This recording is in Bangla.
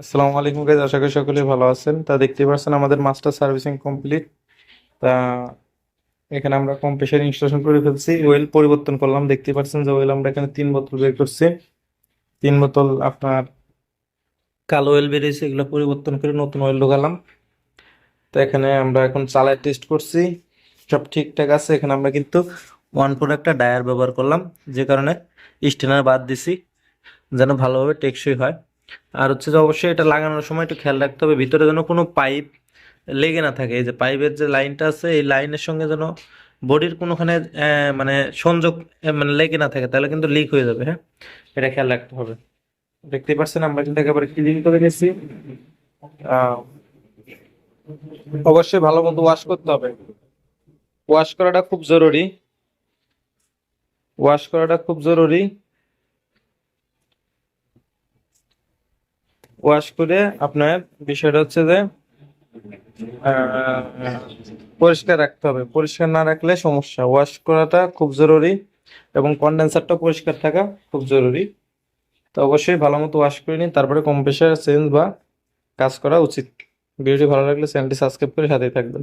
আসসালামু আলাইকুম গাইজ আশা করি সকলে ভালো আছেন। তা দেখতে পাচ্ছেন আমাদের মাস্টার সার্ভিসিং কমপ্লিট তা এখানে আমরা কম্প্রেসার ইনস্টলেশন করে ফেলছি। ওয়েল পরিবর্তন করলাম। দেখতে পাচ্ছেন যে ওয়েল আমরা এখানে তিন বোতল বের করছি। তিন বোতল আপনার কালো ওয়েল বেরিয়েছে, এগুলো পরিবর্তন করে নতুন ওয়েল ঢোকালাম। তো এখানে আমরা এখন চালায় টেস্ট করছি। সব ঠিকঠাক আছে। এখানে আমরা কিন্তু ওয়ান ফোর একটা ডায়ার ব্যবহার করলাম। যে কারণে স্টেনার বাদ দিছি, যেন ভালোভাবে টেকসই হয়। আর হচ্ছে যে অবশ্যই এটা লাগানোর সময় একটু খেয়াল রাখতে হবে, ভিতরে যেন কোনো পাইপ লেগে না থাকে। এই যে পাইপের যে লাইনটা আছে, এই লাইনের সঙ্গে যেন বডির কোনোখানে মানে সংযোগ মানে লেগে না থাকে, তাহলে কিন্তু লিক হয়ে যাবে হ্যাঁ? এটা খেয়াল রাখতে হবে। দেখতে পাচ্ছেন, আমরা কিন্তু একেবারে ক্লিন করে গেছি অবশ্যই ভালো মতো ওয়াশ করতে হবে। ওয়াশ করাটা খুব জরুরি। ওয়াশ করাটা খুব জরুরি। ওয়াশ করে আপনার বিষয়টা হচ্ছে যে পরিষ্কার রাখতে হবে। পরিষ্কার না রাখলে সমস্যা। ওয়াশ করাটা খুব জরুরি এবং কন্ডেন্সারটা পরিষ্কার থাকা খুব জরুরি। তো অবশ্যই ভালো মতো ওয়াশ করে নিন, তারপরে কম্প্রেসার চেঞ্জ বা কাজ করা উচিত। ভিডিওটি ভালো লাগলে চ্যানেলটি সাবস্ক্রাইব করে সাথেই থাকবেন।